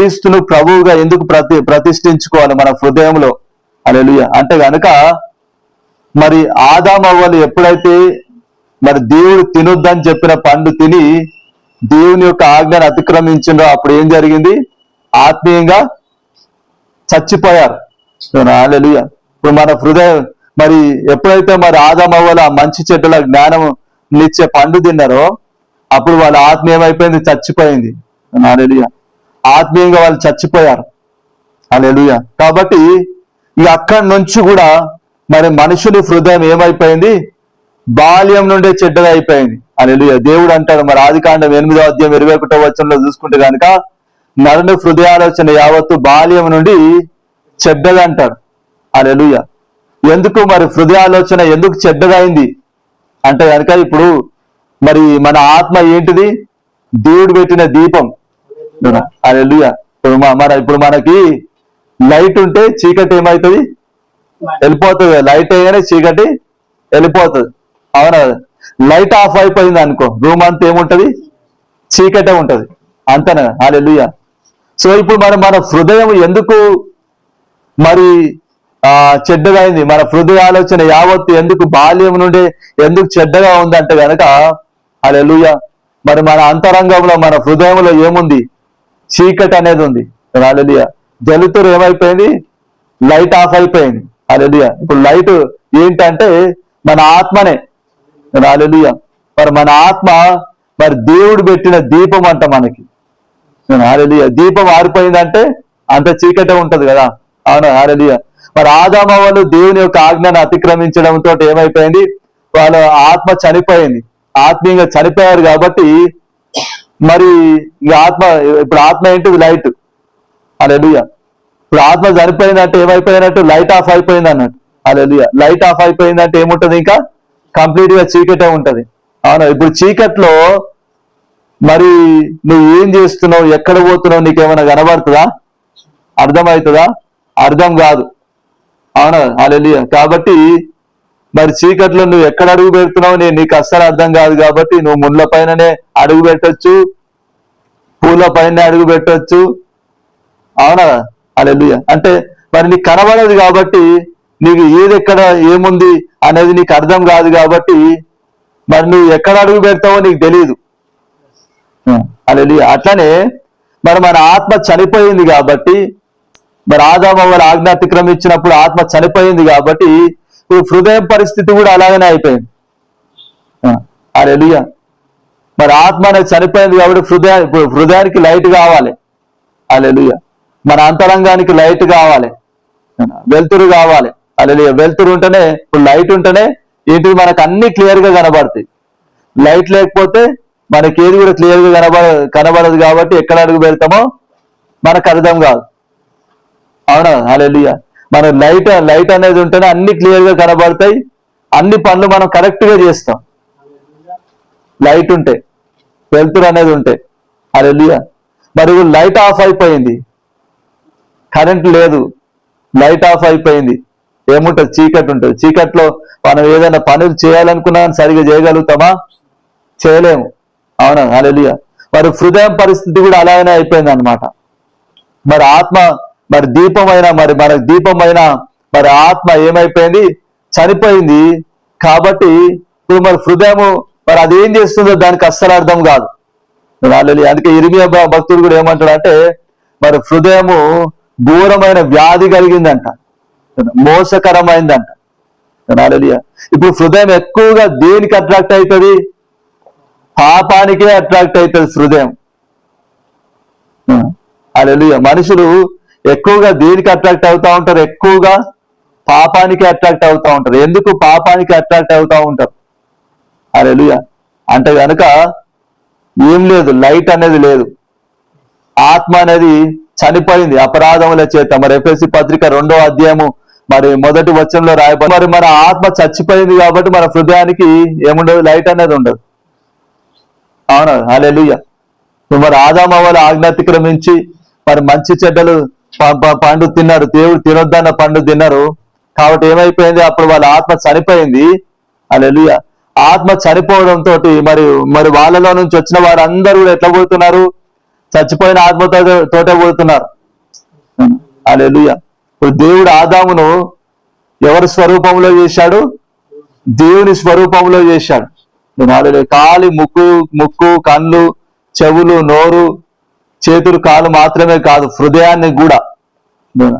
క్రీస్తును ప్రభువుగా ఎందుకు ప్రతి ప్రతిష్ఠించుకోవాలి మన హృదయంలో? అలెలుయ అంటే గనుక మరి ఆదామవ్వలు ఎప్పుడైతే మరి దేవుడు తినొద్దని చెప్పిన పండు తిని దేవుని యొక్క ఆజ్ఞను అతిక్రమించిందో అప్పుడు ఏం జరిగింది? ఆత్మీయంగా చచ్చిపోయారు. అలెలుయ ఇప్పుడు మన హృదయం మరి ఎప్పుడైతే మరి ఆదామవ్వలు ఆ మంచి చెట్టుల జ్ఞానం నిచ్చే పండు తిన్నారో అప్పుడు వాళ్ళ ఆత్మ ఏమైపోయింది చచ్చిపోయింది అలెలుయ ఆత్మీయంగా వాళ్ళు చచ్చిపోయారు. అలెలుయ కాబట్టి ఈ అక్కడి నుంచి కూడా మరి మనుషుని హృదయం ఏమైపోయింది? బాల్యం నుండే చెడ్డగా అయిపోయింది అలెలుయ దేవుడు అంటాడు మరి ఆది కాండం ఎనిమిదో అధ్యాయం ఇరవై ఒకటో వచనంలో చూసుకుంటే కనుక నరుని హృదయాలోచన యావత్తు బాల్యం నుండి చెడ్డగా అంటాడు అలెలుయ ఎందుకు మరి హృదయాలోచన ఎందుకు చెడ్డగా అయింది అంటే కనుక ఇప్పుడు మరి మన ఆత్మ ఏంటిది? దేవుడు పెట్టిన దీపం. ఇప్పుడు మన ఇప్పుడు మనకి లైట్ ఉంటే చీకటి ఏమవుతుంది వెళ్ళిపోతుంది. లైట్ అయ్యానే చీకటి వెళ్ళిపోతుంది. అవునా? లైట్ ఆఫ్ అయిపోయింది అనుకో. రూమ్ అంతా ఏముంటది? చీకటే ఉంటది. అంతనే? హాలెలుయ సో ఇప్పుడు మరి మన హృదయం ఎందుకు మరి ఆ చెడ్డగా అయింది మన హృదయ ఆలోచన యావత్తు ఎందుకు బాల్యం నుండి ఎందుకు చెడ్డగా ఉందంటే గనక హాలెలుయ మరి మన అంతరంగంలో మన హృదయంలో ఏముంది? చీకటి అనేది ఉంది. అలలియ జలుతురు ఏమైపోయింది? లైట్ ఆఫ్ అయిపోయింది. అలలియ ఇప్పుడు లైట్ ఏంటంటే మన ఆత్మనే. అలలియ మరి మన ఆత్మ మరి దేవుడు పెట్టిన దీపం అంట మనకి. హాలెలుయ దీపం ఆరిపోయిందంటే అంత చీకటే ఉంటది కదా. అవును? హాలెలుయ మరి ఆదామ వాళ్ళు దేవుని యొక్క ఆజ్ఞను అతిక్రమించడంతో ఏమైపోయింది? వాళ్ళ ఆత్మ చనిపోయింది. ఆత్మీయంగా చనిపోయారు కాబట్టి మరి ఈ ఆత్మ ఇప్పుడు ఆత్మ ఏంటిది? లైట్. అలెలుయ ఇప్పుడు ఆత్మ చనిపోయిందంటే ఏమైపోయినట్టు లైట్ ఆఫ్ అయిపోయింది అన్నట్టు. అలెలుయ లైట్ ఆఫ్ అయిపోయిందంటే ఏముంటది ఇంకా? కంప్లీట్గా చీకటే ఉంటది. అవునా? ఇప్పుడు చీకట్లో మరి నువ్వు ఏం చేస్తున్నావు? ఎక్కడ పోతున్నావు? నీకేమైనా కనబడుతుందా? అర్థమవుతుందా? అర్థం కాదు. అవునా? అలెలియ కాబట్టి మరి చీకట్లో నువ్వు ఎక్కడ అడుగు పెడుతున్నావు? నేను నీకు అస్సలు అర్థం కాదు కాబట్టి నువ్వు ముళ్ళ పైననే అడుగు పెట్టచ్చు. పూల పైన అడుగు పెట్టచ్చు. అవునా? అలెలుయ అంటే మరి నీకు కనబడదు కాబట్టి నీకు ఏది ఎక్కడ ఏముంది అనేది నీకు అర్థం కాదు కాబట్టి మరి నువ్వు ఎక్కడ అడుగు పెడతావో నీకు తెలియదు అలెలుయ అట్లనే మరి మన ఆత్మ చనిపోయింది కాబట్టి మరి ఆదామ వాళ్ళ ఆజ్ఞ అతిక్రమించినప్పుడు ఆత్మ చనిపోయింది కాబట్టి ఇప్పుడు హృదయం పరిస్థితి కూడా అలాగనే అయిపోయింది. అలెలుయ మరి ఆత్మ అనేది చనిపోయింది కాబట్టి హృదయ ఇప్పుడు హృదయానికి లైట్ కావాలి. అలెలుయ మన అంతరంగానికి లైట్ కావాలి. వెలుతురు కావాలి. అలెలుయ వెలుతురు ఉంటేనే ఇప్పుడు లైట్ ఉంటేనే ఏంటిది? మనకు అన్ని క్లియర్గా కనబడతాయి. లైట్ లేకపోతే మనకి ఏది కూడా క్లియర్గా కనబడ కనబడదు కాబట్టి ఎక్కడ అడుగు పెడతామో మనకు అర్థం కాదు. అవునా? అలెలుయ మన లైట్ లైట్ అనేది ఉంటేనే అన్ని క్లియర్గా కనబడతాయి. అన్ని పనులు మనం కరెక్ట్గా చేస్తాం. లైట్ ఉంటే వెళ్తురు అనేది ఉంటే. అరే మరి లైట్ ఆఫ్ అయిపోయింది. కరెంట్ లేదు. లైట్ ఆఫ్ అయిపోయింది. ఏముంటుంది? చీకటి ఉంటుంది. చీకట్లో మనం ఏదైనా పనులు చేయాలనుకున్నా సరిగా చేయగలుగుతామా? చేయలేము. అవునా? అరెలియా మరి హృదయం పరిస్థితి కూడా అలాగనే అయిపోయింది అనమాట మరి ఆత్మ మరి దీపమైన మరి మన దీపమైన మరి ఆత్మ ఏమైపోయింది? చనిపోయింది. కాబట్టి ఇప్పుడు మరి హృదయము మరి అది ఏం చేస్తుందో దానికి అస్సలు అర్థం కాదు. వాళ్ళు అందుకే ఇరిమియా భక్తుడు కూడా ఏమంటాడు అంటే మరి హృదయము ఘోరమైన వ్యాధి కలిగిందంట. మోసకరమైందంట. హల్లెలూయా. ఇప్పుడు హృదయం ఎక్కువగా దేనికి అట్రాక్ట్ అవుతుంది పాపానికే అట్రాక్ట్ అవుతుంది హృదయం. అలెలుయ మనుషులు ఎక్కువగా దేనికి అట్రాక్ట్ అవుతా ఉంటారు? ఎక్కువగా పాపానికి అట్రాక్ట్ అవుతా ఉంటారు. ఎందుకు పాపానికి అట్రాక్ట్ అవుతా ఉంటారు? అలెలుయ అంటే కనుక ఏం లేదు లైట్ అనేది లేదు. ఆత్మ అనేది చనిపోయింది అపరాధముల చేత. మరి ఎఫ్ఎస్సి పత్రిక రెండో అధ్యాయము మరి మొదటి వచనంలో రాయబడి మరి మన ఆత్మ చచ్చిపోయింది కాబట్టి మన హృదయానికి ఏముండదు? లైట్ అనేది ఉండదు. అవును? అలెలుయ్య మరి ఆదామ వాళ్ళ ఆజ్ఞాతిక్రమించి మరి మంచి చెడ్డలు పండు తిన్నారు. దేవుడు తినొద్దన్న పండు తిన్నారు. కాబట్టి ఏమైపోయింది? అప్పుడు వాళ్ళ ఆత్మ చనిపోయింది. అలెలుయ ఆత్మ చనిపోవడంతో మరి మరి వాళ్ళలో నుంచి వచ్చిన వారందరూ కూడా ఎట్లా పోతున్నారు? చచ్చిపోయిన ఆత్మతో తోటే పోతున్నారు. అలెలుయ ఇప్పుడు దేవుడు ఆదామును ఎవరి స్వరూపంలో చేశాడు? దేవుని స్వరూపంలో చేశాడు. కాలి ముక్కు ముక్కు కళ్ళు చెవులు నోరు చేతులు కాలు మాత్రమే కాదు హృదయాన్ని కూడా.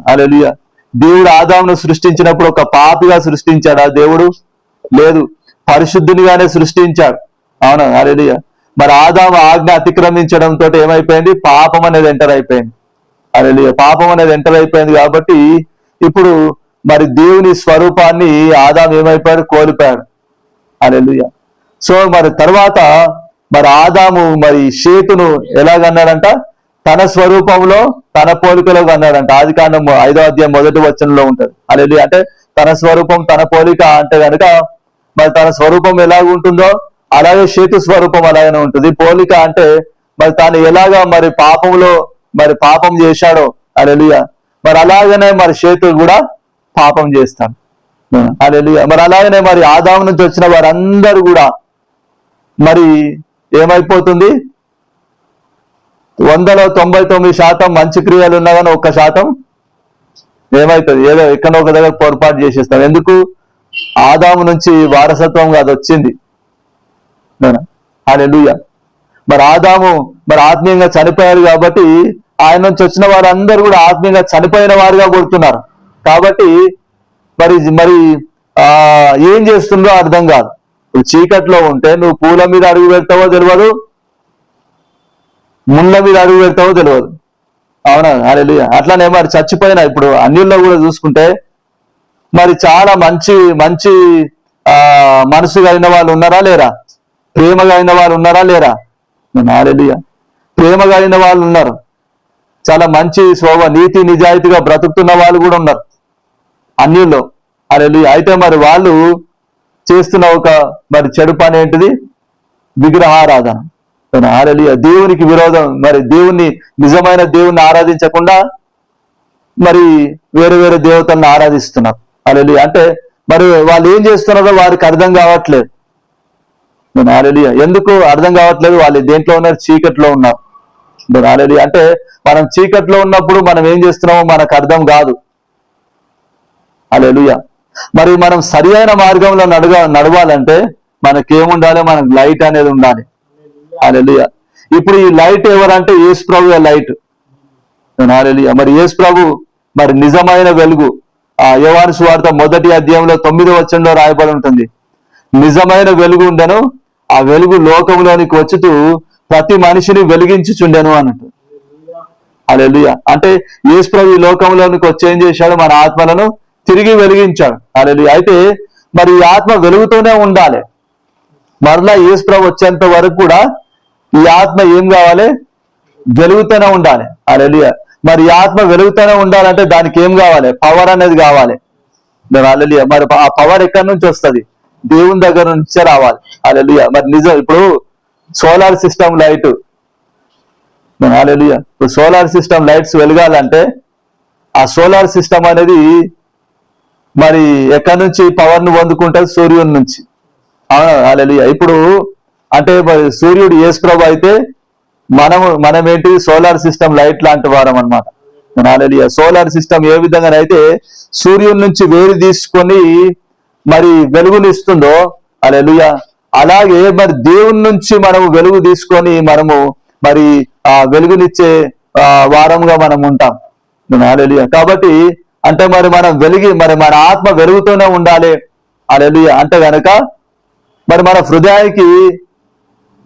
అలెలుయ దేవుడు ఆదామును సృష్టించినప్పుడు ఒక పాపిగా సృష్టించాడు ఆ దేవుడు? లేదు. పరిశుద్ధునిగానే సృష్టించాడు. అవును? అలెలుయ మరి ఆదాము ఆజ్ఞ అతిక్రమించడం ఏమైపోయింది? పాపం అనేది ఎంటర్ అయిపోయింది. అలెలుయ పాపం అనేది ఎంటర్ అయిపోయింది కాబట్టి ఇప్పుడు మరి దేవుని స్వరూపాన్ని ఆదాం ఏమైపోయాడు? కోల్పోయాడు. అలెలుయ సో మరి తర్వాత మరి ఆదాము మరి షేతును ఎలాగన్నాడంట? తన స్వరూపంలో తన పోలికలో అన్నాడంట ఆది కాండం ఐదో అధ్యాయం మొదటి వచనంలో ఉంటది. అలెలు అంటే తన స్వరూపం తన పోలిక అంటే కనుక మరి తన స్వరూపం ఎలాగ ఉంటుందో అలాగే సేతు స్వరూపం అలాగనే ఉంటుంది. పోలిక అంటే మరి తాను ఎలాగా మరి పాపంలో మరి పాపం చేశాడో. అలెలుయ మరి అలాగనే మరి సేతు కూడా పాపం చేస్తాడు. అలెలుయ మరి అలాగనే మరి ఆదాము నుంచి వచ్చిన వారందరూ కూడా మరి ఏమైపోతుంది? వందలో తొంభై తొమ్మిది శాతం మంచి క్రియలు ఉన్నా కానీ ఒక్క శాతం ఏమవుతుంది ఏదో ఎక్కడో ఒక దగ్గర పొరపాటు చేసేస్తాం ఎందుకు? ఆదాము నుంచి వారసత్వం అది వచ్చింది. అలెలుయ మరి ఆదాము మరి ఆత్మీయంగా చనిపోయారు కాబట్టి ఆయన నుంచి వచ్చిన వారందరూ కూడా ఆత్మీయంగా చనిపోయిన వారుగా కొడుతున్నారు. కాబట్టి మరి మరి ఆ ఏం చేస్తుందో అర్థం కాదు. చీకట్లో ఉంటే నువ్వు పూల మీద అడుగు పెడతావో తెలియదు ముళ్ళ మీద అడుగు పెడతావో తెలియదు అవునా? అలెలుయ అట్లానే మరి చచ్చిపోయిన ఇప్పుడు అన్నిల్లో కూడా చూసుకుంటే మరి చాలా మంచి మంచి ఆ మనసు కలిగిన వాళ్ళు ఉన్నారా లేరా? ప్రేమ కలిగిన వాళ్ళు ఉన్నారా లేరా? అలెలుయ ప్రేమ కలిగిన వాళ్ళు ఉన్నారు. చాలా మంచి శోభ నీతి నిజాయితీగా బ్రతుకుతున్న వాళ్ళు కూడా ఉన్నారు. అన్యుల్లో. అలెలుయ అయితే మరి వాళ్ళు చేస్తున్న ఒక మరి చెడు పని ఏంటిది? విగ్రహారాధన. ఆరలియ దేవునికి విరోధం. మరి దేవుణ్ణి నిజమైన దేవుణ్ణి ఆరాధించకుండా మరి వేరే వేరే దేవతలను ఆరాధిస్తున్నారు. అలలి అంటే మరి వాళ్ళు ఏం చేస్తున్నారో వారికి అర్థం కావట్లేదు. నేను ఆలలియ. ఎందుకు అర్థం కావట్లేదు? వాళ్ళు దేంట్లో ఉన్నారు? చీకట్లో ఉన్నారు. నేను ఆలలి అంటే మనం చీకట్లో ఉన్నప్పుడు మనం ఏం చేస్తున్నామో మనకు అర్థం కాదు. అలెలుయ మరి మనం సరి అయిన మార్గంలో నడవ నడవాలంటే మనకేముండాలి? మనకు లైట్ అనేది ఉండాలి. హాలెలుయ ఇప్పుడు ఈ లైట్ ఎవరంటే యేసు ప్రభు లైట్ హాలెలుయ మరి యేసు ప్రభు మరి నిజమైన వెలుగు. ఆ యోవాను సువార్త మొదటి అధ్యాయంలో తొమ్మిది వచ్చంలో రాయబడి ఉంటుంది. నిజమైన వెలుగు ఉండను ఆ వెలుగు లోకంలోనికి వచ్చుతూ ప్రతి మనిషిని వెలిగించుచుండెను అన్నట్టు. అలెలుయ అంటే యేసు ప్రభు ఈ లోకంలోనికి వచ్చి ఏం చేశాడు? మన ఆత్మలను తిరిగి వెలిగించాడు. అలెలుయ అయితే మరి ఈ ఆత్మ వెలుగుతూనే ఉండాలి. మరలా యేసు ప్రభు వచ్చేంత వరకు కూడా ఈ ఆత్మ ఏం కావాలి? వెలుగుతూనే ఉండాలి. అలలియ మరి ఈ ఆత్మ వెలుగుతూనే ఉండాలంటే దానికి ఏం కావాలి? పవర్ అనేది కావాలి. అలలియ మరి ఆ పవర్ ఎక్కడి నుంచి వస్తుంది? దేవుని దగ్గర నుంచే రావాలి. అలలియ మరి నిజం ఇప్పుడు సోలార్ సిస్టమ్ లైట్ అలలియ ఇప్పుడు సోలార్ సిస్టమ్ లైట్స్ వెలగాలంటే ఆ సోలార్ సిస్టమ్ అనేది మరి ఎక్కడి నుంచి? పవర్ను పొందుకుంటుంది? సూర్యుని నుంచి. అలలియ ఇప్పుడు అంటే మరి సూర్యుడు ఏసుప్రభు అయితే మనము మనం ఏంటి సోలార్ సిస్టమ్ లైట్ లాంటి వారం అనమాట సోలార్ సిస్టమ్ ఏ విధంగానైతే సూర్యుడి నుంచి వేరు తీసుకొని మరి వెలుగునిస్తుందో అలెలుయ అలాగే మరి దేవుని నుంచి మనము వెలుగు తీసుకొని మనము మరి ఆ వెలుగునిచ్చే ఆ, వారంగా మనం ఉంటాం. అలెలుయ కాబట్టి అంటే మరి మనం వెలిగి మరి మన ఆత్మ వెలుగుతూనే ఉండాలి. అలెలుయ అంటే గనక మరి మన హృదయానికి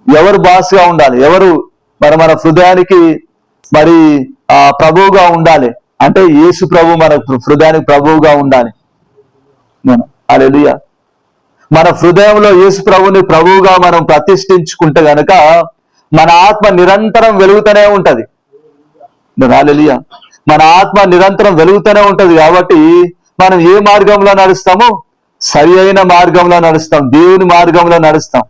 ఎవరు బాస్గా ఉండాలి? ఎవరు మరి మన హృదయానికి మరి ఆ ప్రభువుగా ఉండాలి? అంటే యేసు ప్రభు మన హృదయానికి ప్రభువుగా ఉండాలి. అలెలుయ మన హృదయంలో యేసు ప్రభుని ప్రభువుగా మనం ప్రతిష్ఠించుకుంటే గనక మన ఆత్మ నిరంతరం వెలుగుతూనే ఉంటది. అలెలియ మన ఆత్మ నిరంతరం వెలుగుతూనే ఉంటది కాబట్టి మనం ఏ మార్గంలో నడుస్తామో? సరి అయిన మార్గంలో నడుస్తాం. దేవుని మార్గంలో నడుస్తాం.